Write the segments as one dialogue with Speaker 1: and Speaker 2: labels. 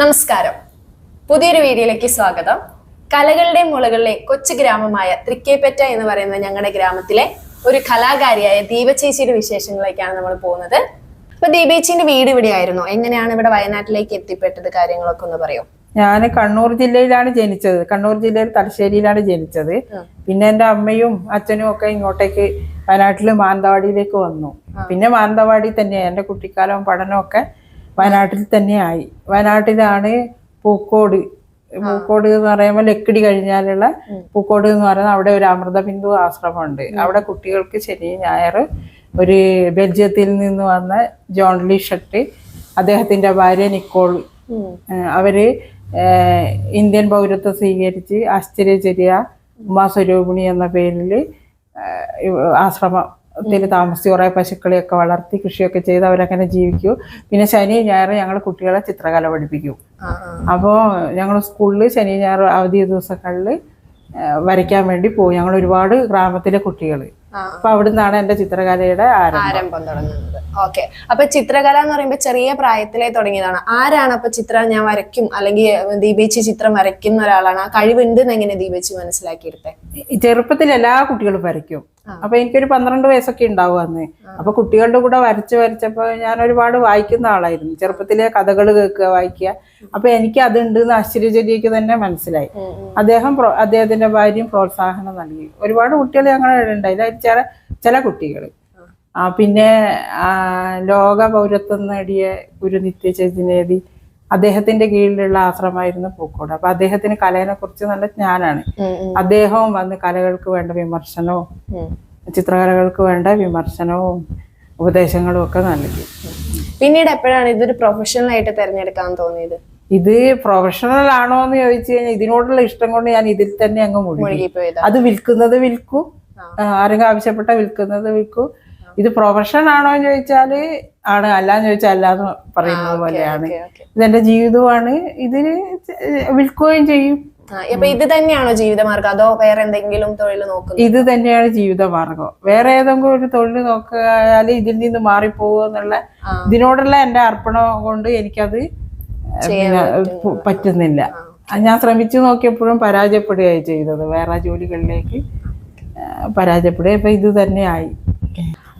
Speaker 1: നമസ്കാരം. പുതിയൊരു വീഡിയോയിലേക്ക് സ്വാഗതം. കലകളുടെ മുളകളിലെ കൊച്ചു ഗ്രാമമായ തൃക്കേപ്പറ്റ എന്ന് പറയുന്ന ഞങ്ങളുടെ ഗ്രാമത്തിലെ ഒരു കലാകാരിയായ ദീപചേച്ചിയുടെ വിശേഷങ്ങളിലേക്കാണ് നമ്മൾ പോകുന്നത്. അപ്പൊ ദീപേച്ചിന്റെ വീട് ഇവിടെയായിരുന്നു. എങ്ങനെയാണ് ഇവിടെ വയനാട്ടിലേക്ക് എത്തിപ്പെട്ടത് കാര്യങ്ങളൊക്കെ ഒന്ന് പറയോ?
Speaker 2: ഞാൻ കണ്ണൂർ ജില്ലയിലാണ് ജനിച്ചത്. കണ്ണൂർ ജില്ലയിൽ തലശ്ശേരിയിലാണ് ജനിച്ചത്. പിന്നെ എന്റെ അമ്മയും അച്ഛനും ഒക്കെ ഇങ്ങോട്ടേക്ക് വയനാട്ടിൽ മാനന്തവാടിയിലേക്ക് വന്നു. പിന്നെ മാനന്തവാടി തന്നെയാണ് എന്റെ കുട്ടിക്കാലവും പഠനമൊക്കെ വയനാട്ടിൽ തന്നെയായി. വയനാട്ടിലാണ് പൂക്കോട്. പൂക്കോട് എന്ന് പറയുമ്പോൾ ലക്കിടി കഴിഞ്ഞാലുള്ള പൂക്കോട് എന്ന് പറയുന്നത് അവിടെ ഒരു അമൃത ബിന്ദു ആശ്രമമുണ്ട് അവിടെ കുട്ടികൾക്ക് ശനി ഞായർ ഒരു ബെൽജിയത്തിൽ നിന്ന് വന്ന ജോൺലി ഷട്ട് അദ്ദേഹത്തിന്റെ ഭാര്യ നിക്കോൾ. അവർ ഇന്ത്യൻ പൗരത്വം സ്വീകരിച്ച് ആശ്ചര്യചര്യ ഉമാസ്വരൂപിണി എന്ന പേരിൽ ആശ്രമത്തിൽ താമസിച്ച് കുറേ പശുക്കളെയൊക്കെ വളർത്തി കൃഷിയൊക്കെ ചെയ്ത് അവരങ്ങനെ ജീവിക്കൂ. പിന്നെ ശനി ഞായർ ഞങ്ങൾ കുട്ടികളെ ചിത്രകല പഠിപ്പിക്കും. അപ്പോൾ ഞങ്ങൾ സ്കൂളിൽ ശനി ഞായർ അവധി ദിവസങ്ങളിൽ വരയ്ക്കാൻ വേണ്ടി പോകും ഞങ്ങൾ ഒരുപാട് ഗ്രാമത്തിലെ കുട്ടികൾ
Speaker 1: ആ.
Speaker 2: അപ്പോൾ അവിടെ നിന്നാണ് എന്റെ ചിത്രകലയുടെ ആരംഭം.
Speaker 1: തുടങ്ങുന്നത്. ഓക്കെ. അപ്പൊ ചിത്രകല എന്ന് പറയുമ്പോൾ ചെറിയ പ്രായത്തിലേ തുടങ്ങിയതാണ്. ആരാണ് അപ്പൊ ചിത്രം ഞാൻ വരയ്ക്കും? അല്ലെങ്കിൽ ദീപേച്ചി ചിത്രം വരയ്ക്കുന്ന ഒരാളാണ്. ആ കഴിവുണ്ട് എന്ന് എങ്ങനെ ദീപേച്ചി മനസ്സിലാക്കിയെടുത്തെ?
Speaker 2: ചെറുപ്പത്തിൽ എല്ലാ കുട്ടികളും വരയ്ക്കും. അപ്പൊ എനിക്കൊരു പന്ത്രണ്ട് വയസ്സൊക്കെ ഉണ്ടാവും അന്ന്. അപ്പൊ കുട്ടികളുടെ കൂടെ വരച്ച് വരച്ചപ്പോ ഞാൻ ഒരുപാട് വായിക്കുന്ന ആളായിരുന്നു. ചെറുപ്പത്തിലെ കഥകൾ കേൾക്കുക വായിക്കുക. അപ്പൊ എനിക്ക് അതുണ്ട് എന്ന് ആശ്ചര്യചര്യക്ക് തന്നെ മനസ്സിലായി. അദ്ദേഹം അദ്ദേഹത്തിന്റെ ഭാര്യയും പ്രോത്സാഹനം നൽകി. ഒരുപാട് കുട്ടികൾ ഞങ്ങളുടെ ഉണ്ടായില്ല. ചില ചില കുട്ടികൾ ആ. പിന്നെ ലോക പൗരത്വം നേടിയ ഒരു നിത്യചൈതന്യതി അദ്ദേഹത്തിന്റെ കീഴിലുള്ള ആശ്രമമായിരുന്നു പൂക്കോട്. അപ്പൊ അദ്ദേഹത്തിന് കലയെ കുറിച്ച് നല്ല ജ്ഞാനാണ്. അദ്ദേഹവും വന്ന് കലകൾക്ക് വേണ്ട വിമർശനവും ചിത്രകലകൾക്ക് വേണ്ട വിമർശനവും ഉപദേശങ്ങളും ഒക്കെ നൽകി.
Speaker 1: പിന്നീട് എപ്പോഴാണ് ഇതൊരു പ്രൊഫഷണൽ ആയിട്ട് തിരഞ്ഞെടുക്കാൻ തോന്നിയത്?
Speaker 2: ഇത് പ്രൊഫഷണൽ ആണോ എന്ന് ചോദിച്ചു കഴിഞ്ഞാൽ ഇതിനോടുള്ള ഇഷ്ടം കൊണ്ട് ഞാൻ ഇതിൽ തന്നെ അങ്ങ് മുഴുകി.
Speaker 1: മുഴുകിപ്പോയത്?
Speaker 2: അത് വിൽക്കുന്നത് വിൽക്കും. ആരെങ്കിലും ആവശ്യപ്പെട്ട വിൽക്കുന്നത് വിൽക്കും. ഇത് പ്രൊഫഷൻ ആണോ എന്ന് ചോദിച്ചാൽ ആണ്. അല്ലാന്ന് ചോദിച്ചാൽ അല്ലാന്ന് പറയുന്നത് പോലെയാണ്. ഇതെന്റെ ജീവിതമാണ് ഇതിന് വിൽക്കുകയും ചെയ്യും.
Speaker 1: അപ്പൊ ഇത് തന്നെയാണോ ജീവിതമാർഗം? അതോ വേറെ എന്തെങ്കിലും തൊഴിൽ നോക്കുന്നത്?
Speaker 2: ഇത് തന്നെയാണ് ജീവിതമാർഗം. വേറെ ഏതെങ്കിലും ഒരു തൊഴിൽ നോക്കിയാൽ ഇതിൽ നിന്ന് മാറിപ്പോകുക എന്നുള്ള. ഇതിനോടുള്ള എന്റെ അർപ്പണം കൊണ്ട് എനിക്കത് പറ്റുന്നില്ല. ഞാൻ ശ്രമിച്ചു നോക്കിയപ്പോഴും പരാജയപ്പെടുകയായി ചെയ്തത്. വേറെ ജോലികളിലേക്ക് പരാജയപ്പെടുക ഇപ്പൊ ഇത് തന്നെയായി.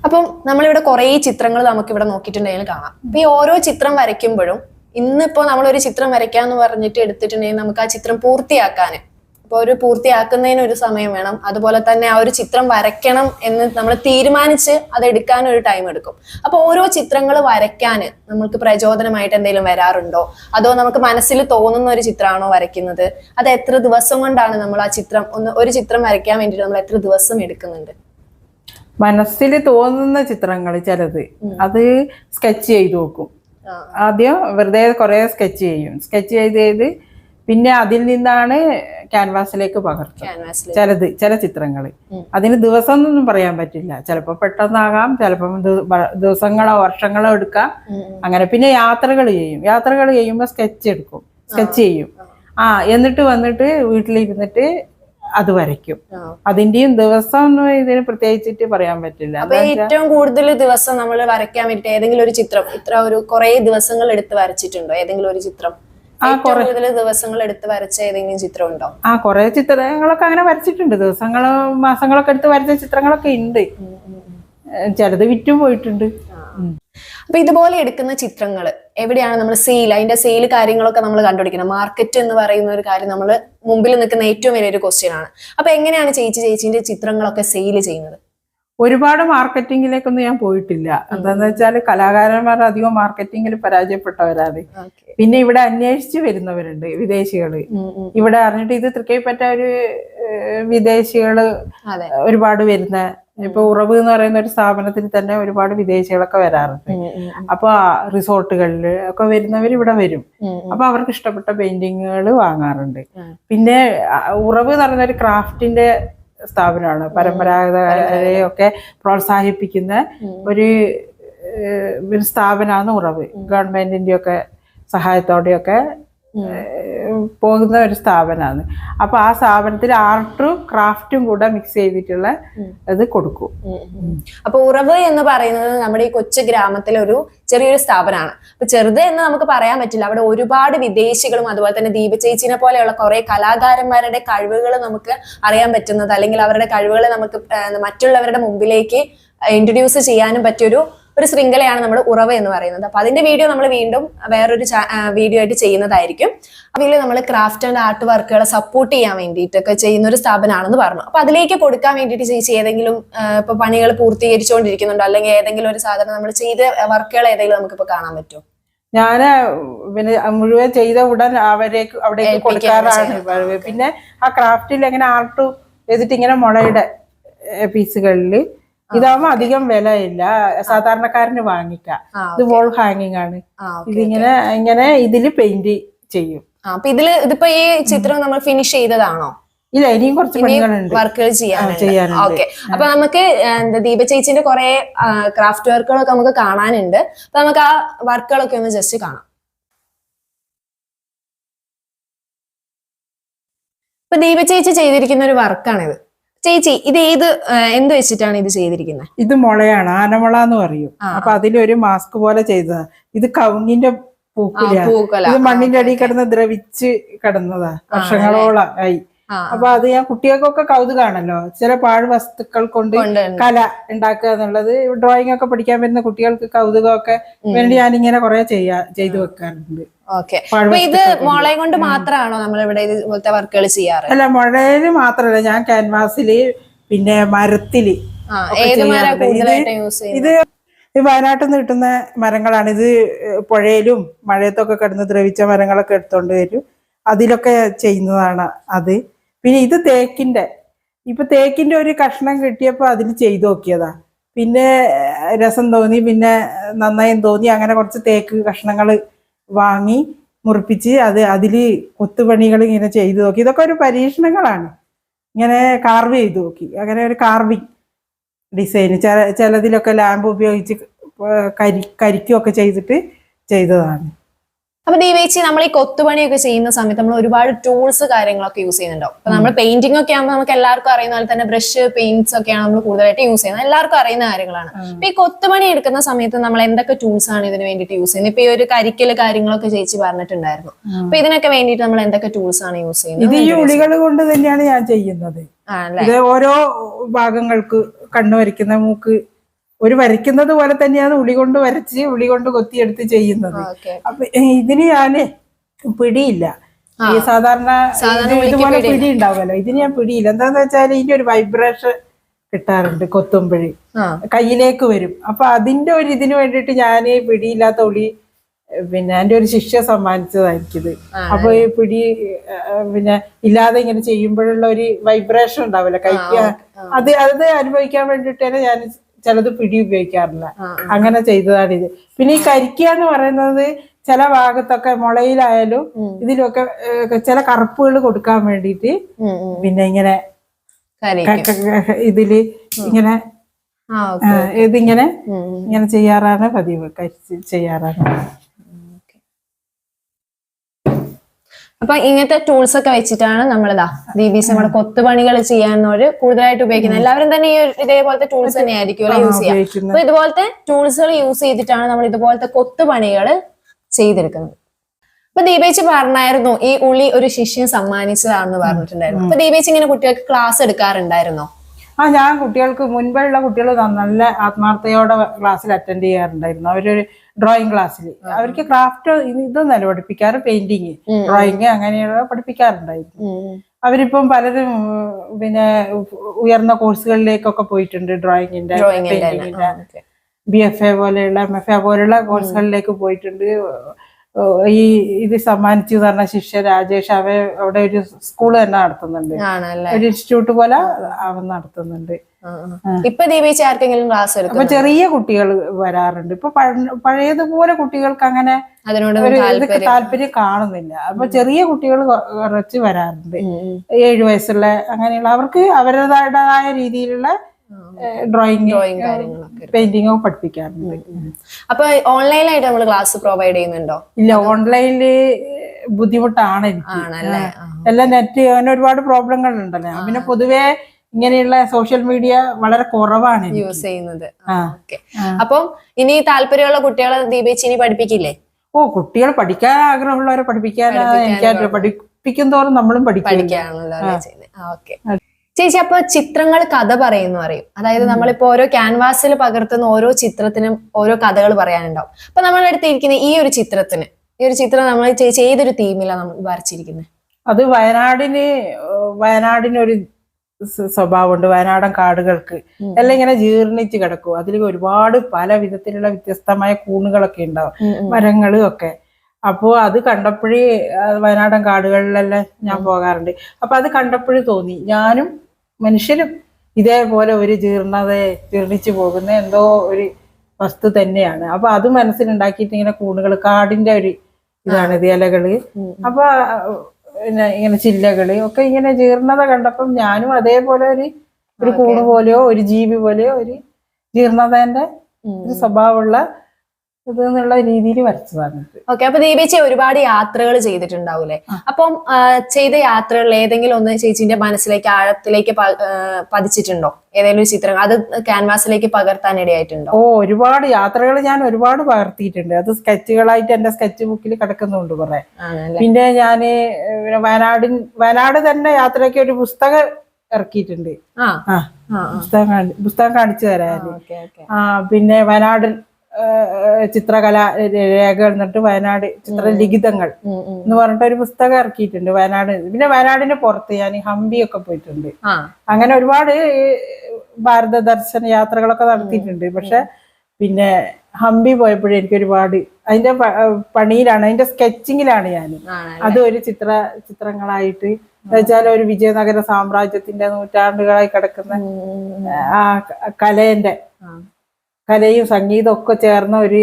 Speaker 1: അപ്പം നമ്മളിവിടെ കുറേ ചിത്രങ്ങൾ നമുക്ക് ഇവിടെ നോക്കിയിട്ടുണ്ടെങ്കിൽ കാണാം. ഈ ഓരോ ചിത്രം വരയ്ക്കുമ്പോഴും ഇന്നിപ്പോ നമ്മൾ ഒരു ചിത്രം വരയ്ക്കാന്ന് പറഞ്ഞിട്ട് എടുത്തിട്ടുണ്ടെങ്കിൽ നമുക്ക് ആ ചിത്രം പൂർത്തിയാക്കാന്. ഇപ്പൊ ഒരു പൂർത്തിയാക്കുന്നതിന് ഒരു സമയം വേണം. അതുപോലെ തന്നെ ആ ഒരു ചിത്രം വരയ്ക്കണം എന്ന് നമ്മൾ തീരുമാനിച്ച് അത് എടുക്കാൻ ഒരു ടൈം എടുക്കും. അപ്പൊ ഓരോ ചിത്രങ്ങൾ വരയ്ക്കാന് നമുക്ക് പ്രചോദനമായിട്ട് എന്തെങ്കിലും വരാറുണ്ടോ? അതോ നമുക്ക് മനസ്സിൽ തോന്നുന്ന ഒരു ചിത്രമാണോ വരയ്ക്കുന്നത്? അത് എത്ര ദിവസം കൊണ്ടാണ് നമ്മൾ ആ ചിത്രം ഒന്ന് ഒരു ചിത്രം വരയ്ക്കാൻ വേണ്ടിയിട്ട് നമ്മൾ എത്ര ദിവസം എടുക്കുന്നുണ്ട്?
Speaker 2: മനസ്സിൽ തോന്നുന്ന ചിത്രങ്ങൾ ചിലത് അത് സ്കെച്ച് ചെയ്ത് നോക്കും. ആദ്യം വെറുതെ കുറേ സ്കെച്ച് ചെയ്യും. സ്കെച്ച് ചെയ്ത് ചെയ്ത് പിന്നെ അതിൽ നിന്നാണ് ക്യാൻവാസിലേക്ക് പകർത്തും ചിലത് ചില ചിത്രങ്ങൾ. അതിന് ദിവസം എന്നൊന്നും പറയാൻ പറ്റില്ല. ചിലപ്പോൾ പെട്ടെന്നാകാം ചിലപ്പം ദിവസങ്ങളോ വർഷങ്ങളോ എടുക്കാം. അങ്ങനെ പിന്നെ യാത്രകൾ ചെയ്യും. യാത്രകൾ ചെയ്യുമ്പോൾ സ്കെച്ച് എടുക്കും. സ്കെച്ച് ചെയ്യും. ആ എന്നിട്ട് വന്നിട്ട് വീട്ടിലിരുന്നിട്ട് അത് വരയ്ക്കും. അതിന്റെയും ദിവസം ഇതിന് പ്രത്യേകിച്ചിട്ട് പറയാൻ പറ്റില്ല.
Speaker 1: അപ്പൊ ഏറ്റവും കൂടുതൽ ദിവസം നമ്മൾ വരയ്ക്കാൻ പറ്റിയ ഏതെങ്കിലും ഒരു ചിത്രം ഇത്ര ഒരു കുറെ ദിവസങ്ങൾ എടുത്ത് വരച്ചിട്ടുണ്ടോ? ഏതെങ്കിലും ഒരു ചിത്രം? ആ കുറെ ദിവസങ്ങൾ എടുത്ത് വരച്ച ഏതെങ്കിലും ചിത്രം ഉണ്ടോ?
Speaker 2: ആ കുറെ ചിത്രങ്ങളൊക്കെ അങ്ങനെ വരച്ചിട്ടുണ്ട്. ദിവസങ്ങളും മാസങ്ങളൊക്കെ എടുത്ത് വരച്ച ചിത്രങ്ങളൊക്കെ ഉണ്ട്. ചിലത് വിറ്റും പോയിട്ടുണ്ട്.
Speaker 1: അപ്പൊ ഇതുപോലെ എടുക്കുന്ന ചിത്രങ്ങൾ എവിടെയാണ് നമ്മൾ സെയിൽ അതിന്റെ സെയിൽ കാര്യങ്ങളൊക്കെ നമ്മൾ കണ്ടുപിടിക്കണം. മാർക്കറ്റ് എന്ന് പറയുന്ന ഒരു കാര്യം നമ്മൾ മുമ്പിൽ നിൽക്കുന്ന ഏറ്റവും വലിയൊരു ക്വസ്റ്റ്യൻ ആണ്. അപ്പൊ എങ്ങനെയാണ് ചേച്ചി ചേച്ചിന്റെ ചിത്രങ്ങളൊക്കെ സെയിൽ ചെയ്യുന്നത്?
Speaker 2: ഒരുപാട് മാർക്കറ്റിങ്ങിലേക്കൊന്നും ഞാൻ പോയിട്ടില്ല. എന്താന്ന് വെച്ചാൽ കലാകാരന്മാർ അധികം മാർക്കറ്റിങ്ങിൽ പരാജയപ്പെട്ടവരാണ്. പിന്നെ ഇവിടെ അന്വേഷിച്ച് വരുന്നവരുണ്ട് വിദേശികൾ. ഇവിടെ അറിഞ്ഞിട്ട് ഇത് തൃക്കൈപ്പറ്റ ഒരു വിദേശികൾ
Speaker 1: അതെ.
Speaker 2: ഒരുപാട് വരുന്ന ഇപ്പൊ ഉറവ് എന്ന് പറയുന്ന ഒരു സ്ഥാപനത്തിൽ തന്നെ ഒരുപാട് വിദേശികളൊക്കെ വരാറുണ്ട്. അപ്പൊ റിസോർട്ടുകളിൽ ഒക്കെ വരുന്നവർ ഇവിടെ വരും. അപ്പൊ അവർക്ക് ഇഷ്ടപ്പെട്ട പെയിന്റിങ്ങുകൾ വാങ്ങാറുണ്ട്. പിന്നെ ഉറവ് എന്ന് പറയുന്ന ഒരു ക്രാഫ്റ്റിന്റെ സ്ഥാപനമാണ്. പരമ്പരാഗതയൊക്കെ പ്രോത്സാഹിപ്പിക്കുന്ന ഒരു ഒരു സ്ഥാപനമാണ് ഉറവ്. ഗവൺമെന്റിന്റെ ഒക്കെ സഹായത്തോടെയൊക്കെ പോകുന്ന ഒരു സ്ഥാപനമാണ്. അപ്പൊ ആ സ്ഥാപനത്തിൽ ആർട്ടും ക്രാഫ്റ്റും കൂടെ മിക്സ് ചെയ്തിട്ടുള്ള ഇത് കൊടുക്കും.
Speaker 1: അപ്പൊ ഉറവ് എന്ന് പറയുന്നത് നമ്മുടെ ഈ കൊച്ചു ഗ്രാമത്തിലെ ഒരു ചെറിയൊരു സ്ഥാപനമാണ്. അപ്പൊ ചെറുത് എന്ന് നമുക്ക് പറയാൻ പറ്റില്ല. അവിടെ ഒരുപാട് വിദേശികളും അതുപോലെ തന്നെ ദീപ ചേച്ചിനെ പോലെയുള്ള കുറെ കലാകാരന്മാരുടെ കഴിവുകൾ നമുക്ക് അറിയാൻ പറ്റുന്നത് അല്ലെങ്കിൽ അവരുടെ കഴിവുകൾ നമുക്ക് മറ്റുള്ളവരുടെ മുമ്പിലേക്ക് ഇൻട്രൊഡ്യൂസ് ചെയ്യാനും പറ്റിയൊരു ഒരു ശൃംഖലയാണ് നമ്മൾ ഉറവ് എന്ന് പറയുന്നത്. അപ്പൊ അതിന്റെ വീഡിയോ നമ്മൾ വീണ്ടും വേറൊരു വീഡിയോ ആയിട്ട് ചെയ്യുന്നതായിരിക്കും. അതിൽ നമ്മൾ ക്രാഫ്റ്റ് ആൻഡ് ആർട്ട് വർക്കുകളെ സപ്പോർട്ട് ചെയ്യാൻ വേണ്ടിയിട്ടൊക്കെ ചെയ്യുന്ന ഒരു സ്ഥാപനമാണെന്ന് പറഞ്ഞു. അപ്പൊ അതിലേക്ക് കൊടുക്കാൻ വേണ്ടിയിട്ട് ചേച്ചി ഏതെങ്കിലും ഇപ്പൊ പണികൾ പൂർത്തീകരിച്ചുകൊണ്ടിരിക്കുന്നുണ്ടോ. അല്ലെങ്കിൽ ഏതെങ്കിലും ഒരു സാധനം നമ്മൾ ചെയ്ത വർക്കുകൾ ഏതെങ്കിലും നമുക്ക് നമുക്കിപ്പോ കാണാൻ പറ്റുമോ?
Speaker 2: ഞാൻ പിന്നെ മുഴുവൻ ചെയ്ത ഉടൻ അവരേക്ക് അവിടേക്ക് കൊടുക്കാറാണ്. പിന്നെ ആ ക്രാഫ്റ്റിൽ എങ്ങനെ ആർട്ട് ചെയ്തിട്ട് ഇങ്ങനെ മുളയുടെ പീസുകളിൽ ഇതാവുമ്പോ അധികം വിലയില്ല. സാധാരണക്കാരന് വാങ്ങിക്കാം. ഇത് വോൾ ഹാങ്ങിങ് ആണ്. ഇതിങ്ങനെ ഇങ്ങനെ ഇതിൽ പെയിന്റ് ചെയ്യും.
Speaker 1: അപ്പൊ ഇതിൽ ഇതിപ്പോ ഈ ചിത്രം നമ്മൾ ഫിനിഷ് ചെയ്തതാണോ?
Speaker 2: ഇല്ല ഇനിയും കുറച്ച് പണികളുണ്ട്.
Speaker 1: വർക്കുകൾ ചെയ്യാനുണ്ട്. ഓക്കെ. അപ്പൊ നമുക്ക് എന്താ ദീപ ചേച്ചിന്റെ കുറെ ക്രാഫ്റ്റ് വർക്കുകളൊക്കെ നമുക്ക് കാണാനുണ്ട്. അപ്പൊ നമുക്ക് ആ വർക്കുകളൊക്കെ ഒന്ന് ജസ്റ്റ് കാണാം. ഇപ്പൊ ദീപ ചേച്ചി ചെയ്തിരിക്കുന്ന ഒരു വർക്കാണിത് ചേച്ചി ഇത് ഏത് എന്ത് വെച്ചിട്ടാണ് ഇത് ചെയ്തിരിക്കുന്നത്?
Speaker 2: ഇത് മുളയാണ് ആനമുള എന്ന് പറയും. അപ്പൊ അതിലൊരു മാസ്ക് പോലെ ചെയ്തതാ. ഇത് കവുങ്ങിന്റെ പൂക്കുല. ഇത് മണ്ണിന്റെ അടിയിൽ കിടന്ന് ദ്രവിച്ച് കിടന്നതാ. വർഷങ്ങളോളം ആയി. അപ്പൊ അത് ഞാൻ കുട്ടികൾക്കൊക്കെ കൗതുകാണല്ലോ. ചില പാഴ് വസ്തുക്കൾ കൊണ്ട്. കല ഉണ്ടാക്കുക എന്നുള്ളത് ഡ്രോയിങ് ഒക്കെ പഠിക്കാൻ വരുന്ന കുട്ടികൾക്ക് കൗതുകമൊക്കെ വേണ്ടി ഞാനിങ്ങനെ കുറെ ചെയ്യാ ചെയ്തു വെക്കാറുണ്ട്.
Speaker 1: ഓക്കെ ഇത്
Speaker 2: കൊണ്ട്.
Speaker 1: മോളെ കൊണ്ട് മാത്രമാണോ നമ്മൾ ഇവിടെ ഇതുപോലത്തെ വർക്കുകൾ ചെയ്യാറ്?
Speaker 2: അല്ല മുഴയിൽ മാത്രല്ല ഞാൻ ക്യാൻവാസിൽ പിന്നെ
Speaker 1: മരത്തിൽ
Speaker 2: ഇത് ഇത് വയനാട്ടിൽ നിന്ന് കിട്ടുന്ന മരങ്ങളാണ്. ഇത് പുഴയിലും മഴയത്തൊക്കെ കിടന്ന് ദ്രവിച്ച മരങ്ങളൊക്കെ എടുത്തോണ്ട് വരും. അതിലൊക്കെ ചെയ്യുന്നതാണ് അത്. പിന്നെ ഇത് തേക്കിന്റെ. ഇപ്പൊ തേക്കിന്റെ ഒരു കഷ്ണം കിട്ടിയപ്പോ അതിൽ ചെയ്തു നോക്കിയതാ. പിന്നെ രസം തോന്നി പിന്നെ നന്നായും തോന്നി. അങ്ങനെ കുറച്ച് തേക്ക് കഷ്ണങ്ങൾ വാങ്ങി മുറിപ്പിച്ച് അത് അതിൽ കൊത്തുപണികൾ ഇങ്ങനെ ചെയ്തു നോക്കി. ഇതൊക്കെ ഒരു പരീക്ഷണങ്ങളാണ്. ഇങ്ങനെ കാർവ് ചെയ്തു നോക്കി. അങ്ങനെ ഒരു കാർവിങ് ഡിസൈൻ ചില ചിലതിലൊക്കെ ലാമ്പ് ഉപയോഗിച്ച് കരി കരിക്കുകയൊക്കെ ചെയ്തിട്ട് ചെയ്തതാണ്.
Speaker 1: അപ്പൊ ദീപേച്ചി നമ്മൾ ഈ കൊത്തുപണിയൊക്കെ ചെയ്യുന്ന സമയത്ത് നമ്മൾ ഒരുപാട് ടൂൾസ് കാര്യങ്ങളൊക്കെ യൂസ് ചെയ്യുന്നുണ്ടാവും അപ്പൊ നമ്മൾ പെയിന്റിംഗ് ഒക്കെ ആകുമ്പോൾ നമുക്ക് എല്ലാവർക്കും അറിയുന്ന പോലെ തന്നെ ബ്രഷ് പെയിന്റ്സ് ഒക്കെയാണ് നമ്മൾ കൂടുതലായിട്ട് യൂസ് ചെയ്യുന്നത്. എല്ലാവർക്കും അറിയുന്ന കാര്യങ്ങളാണ്. അപ്പൊ ഈ കൊത്തുപണി എടുക്കുന്ന സമയത്ത് നമ്മൾ എന്തൊക്കെ ടൂൾസ് ആണ് ഇതിന് വേണ്ടിയിട്ട് യൂസ് ചെയ്യുന്നത്? ഇപ്പൊ ഈ ഒരു കരിക്കൽ കാര്യങ്ങളൊക്കെ ചേച്ചി പറഞ്ഞിട്ടുണ്ടായിരുന്നു. അപ്പൊ ഇതിനൊക്കെ വേണ്ടിയിട്ട് നമ്മൾ എന്തൊക്കെ ടൂൾസ് ആണ് യൂസ്
Speaker 2: ഇത്
Speaker 1: ചെയ്യുന്നത്
Speaker 2: ഈ ഉളികൾ കൊണ്ട് തന്നെയാണ് ഞാൻ ചെയ്യുന്നത്. ഇത് ഓരോ ഭാഗങ്ങൾക്ക് കണ്ണു വരയ്ക്കുന്ന മൂക്ക് ഒരു വരയ്ക്കുന്നത് പോലെ തന്നെയാണ് ഉളി കൊണ്ട് വരച്ച് ഉളി കൊണ്ട് കൊത്തിയെടുത്ത് ചെയ്യുന്നത്. അപ്പൊ ഇതിന് ഞാൻ പിടിയില്ല. ഈ സാധാരണ
Speaker 1: സാധാരണ
Speaker 2: ഇത് ഇതുപോലെ പിടി ഉണ്ടാവുമല്ലോ ഇതിന് ഞാൻ പിടിയില്ല. എന്താന്ന് വെച്ചാൽ ഇതിന്റെ ഒരു വൈബ്രേഷൻ കിട്ടാറുണ്ട് കൊത്തുമ്പഴി കയ്യിലേക്ക് വരും. അപ്പൊ അതിന്റെ ഒരു ഇതിന് വേണ്ടിയിട്ട് ഞാൻ പിടിയില്ലാത്ത ഉളി പിന്നെ എന്റെ ഒരു ശിക്ഷ സമ്മാനിച്ചതായിരിക്കും ഇത് അപ്പൊ ഈ പിടി പിന്നെ ഇല്ലാതെ ഇങ്ങനെ ചെയ്യുമ്പോഴുള്ള ഒരു വൈബ്രേഷൻ ഉണ്ടാവില്ല കൈക്ക് അത് അത് അനുഭവിക്കാൻ വേണ്ടിയിട്ടാണ് ഞാൻ ചിലത് പിടി ഉപയോഗിക്കാറില്ല. അങ്ങനെ ചെയ്തതാണ് ഇത്. പിന്നെ ഈ കരിക്കുക എന്ന് പറയുന്നത് ചില ഭാഗത്തൊക്കെ മുളയിലായാലും ഇതിലൊക്കെ ചില കറുപ്പുകൾ കൊടുക്കാൻ വേണ്ടിയിട്ട്. പിന്നെ ഇങ്ങനെ
Speaker 1: കരിക്കും.
Speaker 2: ഇതിൽ ഇങ്ങനെ ഇതിങ്ങനെ ഇങ്ങനെ ചെയ്യാറാണ് പതിവ്. കരിച്ച് ചെയ്യാറാണ്.
Speaker 1: അപ്പൊ ഇങ്ങനത്തെ ടൂൾസ് ഒക്കെ വെച്ചിട്ടാണ് നമ്മളിതാ ദീപീസ് നമ്മുടെ കൊത്തുപണികൾ ചെയ്യാന്നവര് കൂടുതലായിട്ട് ഉപയോഗിക്കുന്നത്. എല്ലാവരും തന്നെ ഈ ഇതേപോലത്തെ ടൂൾസ് തന്നെ ആയിരിക്കും യൂസ് ചെയ്യാം. അപ്പൊ ഇതുപോലത്തെ ടൂൾസുകൾ യൂസ് ചെയ്തിട്ടാണ് നമ്മൾ ഇതുപോലത്തെ കൊത്തുപണികൾ ചെയ്തെടുക്കുന്നത്. അപ്പൊ ദീപേച്ചി പറഞ്ഞായിരുന്നു ഈ ഉളി ഒരു ശിഷ്യം സമ്മാനിച്ചതാണെന്ന് പറഞ്ഞിട്ടുണ്ടായിരുന്നു. അപ്പൊ ദീപേച്ചി ഇങ്ങനെ കുട്ടികൾക്ക് ക്ലാസ് എടുക്കാറുണ്ടായിരുന്നോ?
Speaker 2: ആ ഞാൻ കുട്ടികൾക്ക് മുൻപുള്ള കുട്ടികൾ നല്ല ആത്മാർത്ഥയോടെ ക്ലാസ്സിൽ അറ്റൻഡ് ചെയ്യാറുണ്ടായിരുന്നു. അവരൊരു ഡ്രോയിങ് ക്ലാസ്സിൽ അവർക്ക് ക്രാഫ്റ്റ് ഇതൊന്നല്ല പഠിപ്പിക്കാറ് പെയിന്റിങ്. ഡ്രോയിങ് അങ്ങനെയുള്ള പഠിപ്പിക്കാറുണ്ടായിരുന്നു. അവരിപ്പം പലരും പിന്നെ ഉയർന്ന കോഴ്സുകളിലേക്കൊക്കെ പോയിട്ടുണ്ട് ഡ്രോയിങ്ങിന്റെ. പെയിന്റിങ്ങിന്റെ ബി എഫ് എ പോലെയുള്ള എം എഫ് എ പോലെയുള്ള കോഴ്സുകളിലേക്ക് പോയിട്ടുണ്ട്. ഈ ഇത് സമ്മാനിച്ചു പറഞ്ഞ ശിഷ്യ രാജേഷ് അവ അവിടെ ഒരു സ്കൂൾ തന്നെ നടത്തുന്നുണ്ട്. ഒരു ഇൻസ്റ്റിറ്റ്യൂട്ട് പോലെ അവൻ നടത്തുന്നുണ്ട്.
Speaker 1: ഇപ്പൊ ദീപിച്ച് ആർക്കെങ്കിലും ക്ലാസ്
Speaker 2: അപ്പൊ
Speaker 1: എടുക്കും
Speaker 2: ചെറിയ കുട്ടികൾ വരാറുണ്ട്. ഇപ്പൊ പഴയതുപോലെ കുട്ടികൾക്ക് അങ്ങനെ
Speaker 1: അതിനോട് താല്പര്യം.
Speaker 2: കാണുന്നില്ല. അപ്പൊ ചെറിയ കുട്ടികൾ കുറച്ച് വരാറുണ്ട്. ഏഴു വയസ്സുള്ള അങ്ങനെയുള്ള അവർക്ക് അവരുടേതായ രീതിയിലുള്ള ഡ്രോയിങ്
Speaker 1: ഡ്രോയിങ് കാര്യങ്ങളൊക്കെ
Speaker 2: പെയിന്റിങ്ങോ പഠിപ്പിക്കാറുണ്ട്.
Speaker 1: അപ്പൊ ഓൺലൈനായിട്ട് നമ്മൾ ക്ലാസ് പ്രൊവൈഡ് ചെയ്യുന്നുണ്ടോ?
Speaker 2: ഇല്ല ഓൺലൈനിൽ ബുദ്ധിമുട്ടാണ് എനിക്ക്. എല്ലാം നെറ്റ് അങ്ങനെ ഒരുപാട് പ്രോബ്ലങ്ങൾ ഉണ്ടല്ലോ. പിന്നെ പൊതുവേ ഇങ്ങനെയുള്ള സോഷ്യൽ മീഡിയ വളരെ കുറവാണ്
Speaker 1: യൂസ് ചെയ്യുന്നത്. അപ്പം ഇനി താല്പര്യമുള്ള കുട്ടികളെ ദീപേച്ചി ഇനി പഠിപ്പിക്കില്ലേ?
Speaker 2: ഓ കുട്ടികൾ പഠിക്കാൻ ആഗ്രഹമുള്ളവരെ പഠിപ്പിക്കാൻ പഠിപ്പിക്കും തോറും നമ്മളും
Speaker 1: പഠിക്കാണല്ലോ ചേച്ചി അപ്പൊ ചിത്രങ്ങൾ കഥ പറയുന്നു അറിയും. അതായത് നമ്മളിപ്പോ ഓരോ ക്യാൻവാസിൽ പകർത്തുന്ന ഓരോ ചിത്രത്തിനും ഓരോ കഥകൾ പറയാനുണ്ടാവും. അപ്പൊ നമ്മളെ അടുത്ത് ഇരിക്കുന്ന ഈ ഒരു ചിത്രത്തിന് ഈ ഒരു ചിത്രം നമ്മൾ ചേച്ചി ഏതൊരു തീമിലാണ് നമ്മൾ വരച്ചിരിക്കുന്നത്
Speaker 2: അത് വയനാടിന് വയനാടിനൊരു സ്വഭാവമുണ്ട്. വയനാടൻ കാടുകൾക്ക്. എല്ലാം ഇങ്ങനെ ജീർണിച്ച് കിടക്കും. അതിൽ ഒരുപാട് പല വിധത്തിലുള്ള വ്യത്യസ്തമായ കൂണുകളൊക്കെ ഉണ്ടാവും. മരങ്ങളും ഒക്കെ. അപ്പോൾ അത് കണ്ടപ്പോഴേ വയനാടൻ കാടുകളിലെല്ലാം ഞാൻ പോകാറുണ്ട്. അപ്പൊ അത് കണ്ടപ്പോഴേ തോന്നി. ഞാനും മനുഷ്യനും ഇതേപോലെ ഒരു ജീർണതയെ ജീർണിച്ചു പോകുന്ന എന്തോ ഒരു വസ്തു തന്നെയാണ്. അപ്പൊ അത് മനസ്സിലുണ്ടാക്കിയിട്ട് ഇങ്ങനെ കൂണുകൾ കാടിന്റെ ഒരു ഇതാണ് ഇത് ഇലകൾ. അപ്പൊ പിന്നെ ഇങ്ങനെ ചില്ലകൾ ഒക്കെ ഇങ്ങനെ ജീർണത കണ്ടപ്പം ഞാനും അതേപോലെ ഒരു ഒരു കൂട് പോലെയോ ഒരു ജീവി പോലെയോ ഒരു ജീർണതന്റെ ഒരു സ്വഭാവമുള്ള ഇത് എന്നുള്ള രീതിയിൽ വരച്ചതാണ്
Speaker 1: ഓക്കെ അപ്പൊ ദീപേച്ചി ഒരുപാട് യാത്രകൾ ചെയ്തിട്ടുണ്ടാവൂലേ അപ്പം ചെയ്ത യാത്രകളിൽ ഏതെങ്കിലും ഒന്ന് ചേച്ചിന്റെ മനസ്സിലേക്ക് ആഴത്തിലേക്ക് പതിച്ചിട്ടുണ്ടോ? ഏതെങ്കിലും ഒരു ചിത്രം അത് ക്യാൻവാസിലേക്ക് പകർത്താൻ ഇടയായിട്ടുണ്ടോ
Speaker 2: ഓ ഒരുപാട് യാത്രകൾ ഞാൻ ഒരുപാട് പകർത്തിയിട്ടുണ്ട്. അത് സ്കെച്ചുകളായിട്ട് എന്റെ സ്കെച്ച് ബുക്കിൽ കിടക്കുന്നുണ്ട് കുറെ. പിന്നെ ഞാൻ വയനാടിൻ വയനാട് തന്നെ യാത്രയ്ക്ക് ഒരു പുസ്തകം ഇറക്കിയിട്ടുണ്ട്. പുസ്തകം പുസ്തകം കാണിച്ചു തരാൻ. പിന്നെ വയനാട് ചിത്രകല രേഖകൾ എന്നിട്ട് വയനാട് ചിത്രലിഖിതങ്ങൾ എന്ന് പറഞ്ഞിട്ട് ഒരു പുസ്തകം ഇറക്കിയിട്ടുണ്ട് വയനാട്. പിന്നെ വയനാടിന് പുറത്ത് ഞാൻ ഹംപിയൊക്കെ പോയിട്ടുണ്ട്. അങ്ങനെ ഒരുപാട് ഭാരത ദർശന യാത്രകളൊക്കെ നടത്തിയിട്ടുണ്ട്. പക്ഷെ പിന്നെ ഹംപി പോയപ്പോഴും എനിക്ക് ഒരുപാട് അതിന്റെ പണിയിലാണ്. അതിന്റെ സ്കെച്ചിങ്ങിലാണ് ഞാൻ. അത് ഒരു ചിത്ര ചിത്രങ്ങളായിട്ട്. എന്നുവെച്ചാൽ ഒരു വിജയനഗര സാമ്രാജ്യത്തിന്റെ നൂറ്റാണ്ടുകളായി കിടക്കുന്ന ആ കലേന്റെ. കലയും സംഗീതവും ഒക്കെ ചേർന്ന ഒരു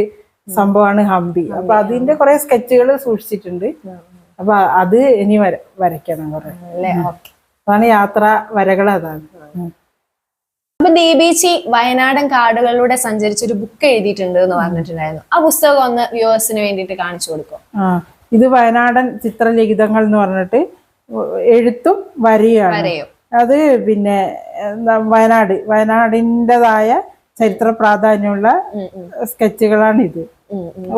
Speaker 2: സംഭവമാണ് ഹംപി. അപ്പൊ അതിന്റെ കുറെ സ്കെച്ചുകൾ സൂക്ഷിച്ചിട്ടുണ്ട്. അപ്പൊ അത് ഇനി വര വരയ്ക്കണം കുറെ. അതാണ് യാത്ര വരകൾ അതാണ്. ദീപീച്ചി
Speaker 1: അപ്പൊ ദീപേച്ചി വയനാടൻ കാടുകളിലൂടെ സഞ്ചരിച്ച ഒരു ബുക്ക് എഴുതിയിട്ടുണ്ട് എന്ന് പറഞ്ഞിട്ടുണ്ടായിരുന്നു. ആ പുസ്തകം ഒന്ന് വ്യൂവേഴ്സിന് വേണ്ടിയിട്ട് കാണിച്ചു കൊടുക്കും?
Speaker 2: ആ ഇത് വയനാടൻ ചിത്രലിഖിതങ്ങൾ എന്ന് പറഞ്ഞിട്ട് എഴുത്തും വരിയാണ്. അത് പിന്നെ വയനാട് വയനാടിന്റെതായ ചരിത്ര പ്രാധാന്യമുള്ള സ്കെച്ചുകളാണ് ഇത്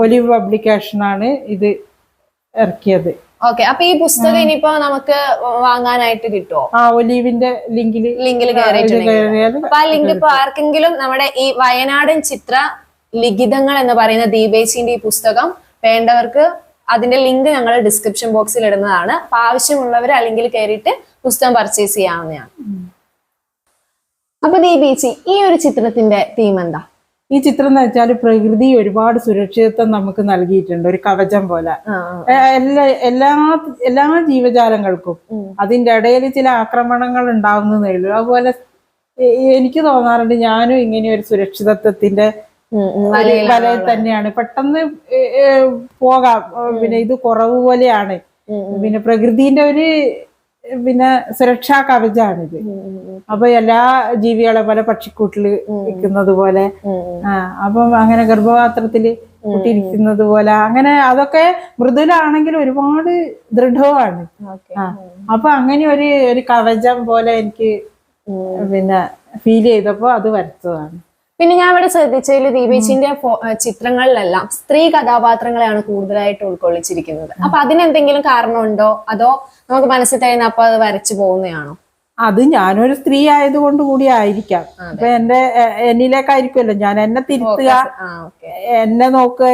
Speaker 2: ഒലിവ് പബ്ലിക്കേഷനാണ് ഇത് ഇറക്കിയത്.
Speaker 1: ഓക്കെ അപ്പൊ ഈ പുസ്തകം ഇനിയിപ്പോ നമുക്ക് വാങ്ങാനായിട്ട് കിട്ടുമോ
Speaker 2: ആ ഒലീവിന്റെ ലിങ്കിൽ
Speaker 1: ലിങ്കിൽ അപ്പൊ ആ ലിങ്ക് ഇപ്പൊ ആർക്കെങ്കിലും നമ്മുടെ ഈ വയനാടൻ ചിത്ര ലിഖിതങ്ങൾ എന്ന് പറയുന്ന ദീപേച്ചിന്റെ ഈ പുസ്തകം വേണ്ടവർക്ക് അതിന്റെ ലിങ്ക് ഞങ്ങൾ ഡിസ്ക്രിപ്ഷൻ ബോക്സിൽ ഇടുന്നതാണ്. അപ്പൊ ആവശ്യമുള്ളവർ അല്ലെങ്കിൽ ലിങ്കിൽ കയറിയിട്ട് പുസ്തകം പർച്ചേസ് ചെയ്യാവുന്നതാണ്. അപ്പൊ ദീപേച്ചി ഈ ഒരു ചിത്രത്തിന്റെ തീം എന്താ?
Speaker 2: ഈ ചിത്രം എന്ന് വെച്ചാൽ പ്രകൃതി ഒരുപാട് സുരക്ഷിതത്വം നമുക്ക് നൽകിയിട്ടുണ്ട് ഒരു കവചം പോലെ. എല്ലാ എല്ലാ എല്ലാ ജീവജാലങ്ങൾക്കും. അതിന്റെ ഇടയിൽ ചില ആക്രമണങ്ങൾ ഉണ്ടാവുന്നതേ ഉള്ളൂ. അതുപോലെ എനിക്ക് തോന്നാറുണ്ട് ഞാനും ഇങ്ങനെ ഒരു സുരക്ഷിതത്വത്തിന്റെ. വലയിൽ തന്നെയാണ്. പെട്ടെന്ന് പോകാം. പിന്നെ ഇത് കുറവ് പോലെയാണ്. പിന്നെ പ്രകൃതിന്റെ ഒരു പിന്നെ സുരക്ഷാ കവചാണിത്. അപ്പൊ എല്ലാ ജീവികളെ പോലെ പക്ഷിക്കൂട്ടിൽ നിൽക്കുന്നത് പോലെ. അപ്പം അങ്ങനെ ഗർഭപാത്രത്തിൽ കുട്ടിയിരിക്കുന്നത് പോലെ. അങ്ങനെ അതൊക്കെ മൃദുലാണെങ്കിൽ ഒരുപാട് ദൃഢവുമാണ്. അപ്പൊ അങ്ങനെ ഒരു ഒരു കവചം പോലെ എനിക്ക് പിന്നെ ഫീൽ ചെയ്തപ്പോ അത് വരച്ചതാണ്
Speaker 1: പിന്നെ ഞാൻ ഇവിടെ ശ്രദ്ധിച്ചതിൽ ദീപേച്ചിന്റെ ചിത്രങ്ങളിലെല്ലാം സ്ത്രീ കഥാപാത്രങ്ങളെയാണ് കൂടുതലായിട്ട് ഉൾക്കൊള്ളിച്ചിരിക്കുന്നത്. അപ്പൊ അതിനെന്തെങ്കിലും കാരണമുണ്ടോ? അതോ നമുക്ക് മനസ്സിൽ തരുന്ന അപ്പൊ അത് വരച്ചു പോകുന്നതാണോ?
Speaker 2: അത് ഞാനൊരു സ്ത്രീ ആയതുകൊണ്ട് കൂടി ആയിരിക്കാം. അപ്പൊ എന്റെ എന്നിലേക്കായിരിക്കുമല്ലോ. ഞാൻ എന്നെ തിരുത്തുക എന്നെ നോക്കുക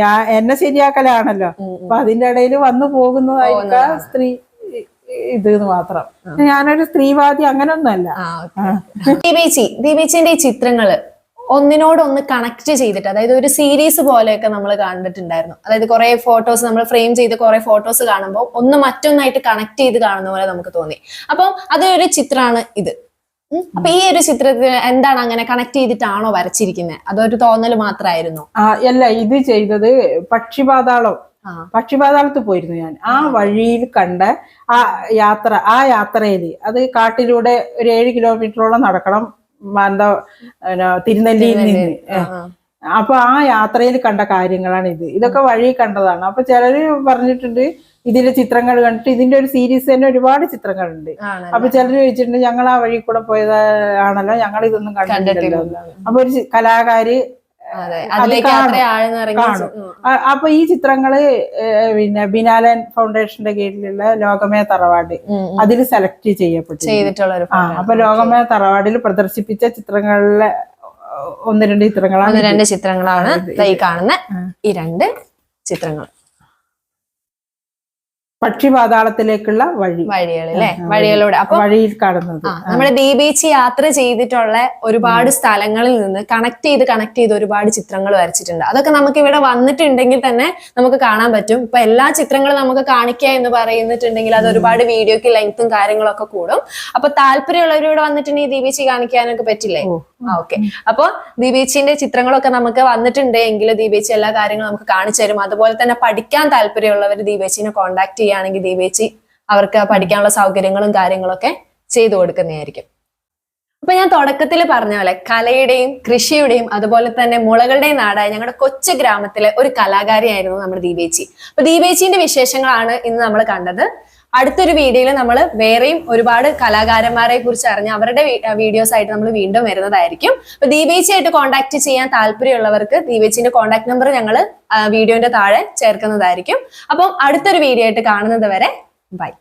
Speaker 2: ഞാൻ എന്നെ ശരിയാക്കലാണല്ലോ. അപ്പൊ അതിന്റെ ഇടയിൽ വന്നു പോകുന്നതായിരിക്കാം സ്ത്രീ ഇത് മാത്രം. ഞാനൊരു സ്ത്രീവാദി
Speaker 1: ഓക്കെ. ദീപേച്ചി ദീപേച്ചിന്റെ ഈ ചിത്രങ്ങൾ ഒന്നിനോടൊന്ന് കണക്ട് ചെയ്തിട്ട് അതായത് ഒരു സീരീസ് പോലെയൊക്കെ നമ്മൾ കണ്ടിട്ടുണ്ടായിരുന്നു. അതായത് കുറെ ഫോട്ടോസ് നമ്മൾ ഫ്രെയിം ചെയ്ത് കുറെ ഫോട്ടോസ് കാണുമ്പോൾ ഒന്ന് മറ്റൊന്നായിട്ട് കണക്ട് ചെയ്ത് കാണുന്ന പോലെ നമുക്ക് തോന്നി. അപ്പം അതൊരു ചിത്രമാണ് ഇത്. അപ്പൊ ഈ ഒരു ചിത്രത്തിൽ എന്താണ് അങ്ങനെ കണക്ട് ചെയ്തിട്ടാണോ വരച്ചിരിക്കുന്നത് അതൊരു തോന്നൽ മാത്രമായിരുന്നു.
Speaker 2: അല്ല ഇത് ചെയ്തത് പക്ഷിപാതാളം. പക്ഷിപാതാളത്ത് പോയിരുന്നു ഞാൻ. ആ വഴിയിൽ കണ്ട ആ യാത്ര ആ യാത്രയിൽ അത് കാട്ടിലൂടെ ഒരു ഏഴ് കിലോമീറ്ററോളം നടക്കണം മാന്ത തിരുനെല്ലിയിൽ നിന്ന്. അപ്പൊ ആ യാത്രയിൽ കണ്ട കാര്യങ്ങളാണ് ഇത്. ഇതൊക്കെ വഴി കണ്ടതാണ്. അപ്പൊ ചിലര് പറഞ്ഞിട്ടുണ്ട് ഇതിന്റെ ചിത്രങ്ങൾ കണ്ടിട്ട് ഇതിന്റെ ഒരു സീരീസ് തന്നെ ഒരുപാട് ചിത്രങ്ങളുണ്ട്. അപ്പൊ ചിലർ ചോദിച്ചിട്ടുണ്ട് ഞങ്ങൾ ആ വഴി കൂടെ പോയതാണല്ലോ ഞങ്ങൾ ഇതൊന്നും കണ്ടിട്ടില്ല അപ്പൊ ഒരു കലാകാര് കാണും. അപ്പൊ ഈ ചിത്രങ്ങൾ പിന്നെ ബിനാലൻ ഫൗണ്ടേഷന്റെ കീഴിലുള്ള ലോകമേ തറവാട് അതിൽ സെലക്ട് ചെയ്യപ്പെട്ടു
Speaker 1: ചെയ്തിട്ടുള്ള
Speaker 2: അപ്പൊ ലോകമേ തറവാടിൽ പ്രദർശിപ്പിച്ച ചിത്രങ്ങളിലെ ഒന്ന് രണ്ട് ചിത്രങ്ങളാണ്
Speaker 1: ഒന്ന് രണ്ട് ചിത്രങ്ങളാണ് ഈ കാണുന്ന ഈ രണ്ട് ചിത്രങ്ങൾ.
Speaker 2: പക്ഷി പാതാളത്തിലേക്കുള്ള വഴി
Speaker 1: വഴികളിലെ വഴികളിലൂടെ. അപ്പൊ
Speaker 2: വഴിയിൽ കാണുന്നത്
Speaker 1: ആ നമ്മുടെ ദീ ബീച്ച് യാത്ര ചെയ്തിട്ടുള്ള ഒരുപാട് സ്ഥലങ്ങളിൽ നിന്ന് കണക്ട് ചെയ്ത് കണക്ട് ചെയ്ത് ഒരുപാട് ചിത്രങ്ങൾ വരച്ചിട്ടുണ്ട്. അതൊക്കെ നമുക്ക് ഇവിടെ വന്നിട്ടുണ്ടെങ്കിൽ തന്നെ നമുക്ക് കാണാൻ പറ്റും. ഇപ്പൊ എല്ലാ ചിത്രങ്ങളും നമുക്ക് കാണിക്കുക എന്ന് പറയുന്നിട്ടുണ്ടെങ്കിൽ അത് ഒരുപാട് വീഡിയോക്ക് ലെങ്ത്തും കാര്യങ്ങളൊക്കെ കൂടും. അപ്പൊ താല്പര്യമുള്ളവരിവിടെ വന്നിട്ടുണ്ടെങ്കിൽ ദീ ബീച്ച് കാണിക്കാനൊക്കെ പറ്റില്ലേ? ഓക്കെ. അപ്പൊ ദീപേച്ചിന്റെ ചിത്രങ്ങളൊക്കെ നമുക്ക് വന്നിട്ടുണ്ട് എങ്കിൽ ദീപേച്ചി എല്ലാ കാര്യങ്ങളും നമുക്ക് കാണിച്ചു തരും. അതുപോലെ തന്നെ പഠിക്കാൻ താല്പര്യമുള്ളവർ ദീപേച്ചിനെ കോണ്ടാക്ട് കോൺടാക്ട് ചെയ്യുകയാണെങ്കിൽ ദീപേച്ചി അവർക്ക് പഠിക്കാനുള്ള സൗകര്യങ്ങളും കാര്യങ്ങളൊക്കെ ചെയ്തു കൊടുക്കുന്നതായിരിക്കും. അപ്പൊ ഞാൻ തുടക്കത്തിൽ പറഞ്ഞ പോലെ കലയുടെയും കൃഷിയുടെയും അതുപോലെ തന്നെ മുളകളുടെയും നാടായ ഞങ്ങളുടെ കൊച്ചു ഗ്രാമത്തിലെ ഒരു കലാകാരിയായിരുന്നു നമ്മുടെ ദീപേച്ചി. അപ്പൊ ദീപേച്ചിന്റെ വിശേഷങ്ങളാണ് ഇന്ന് നമ്മൾ കണ്ടത്. അടുത്തൊരു വീഡിയോയിൽ നമ്മൾ വേറെയും ഒരുപാട് കലാകാരന്മാരെ കുറിച്ച് അറിഞ്ഞ് അവരുടെ വീഡിയോസ് ആയിട്ട് നമ്മൾ വീണ്ടും വരുന്നതായിരിക്കും. അപ്പൊ ദീപേച്ചി ആയിട്ട് കോൺടാക്ട് ചെയ്യാൻ താല്പര്യമുള്ളവർക്ക് ദീപേച്ചിന്റെ കോൺടാക്ട് നമ്പർ ഞങ്ങൾ വീഡിയോന്റെ താഴെ ചേർക്കുന്നതായിരിക്കും. അപ്പം അടുത്തൊരു വീഡിയോ ആയിട്ട് കാണുന്നത് വരെ ബൈ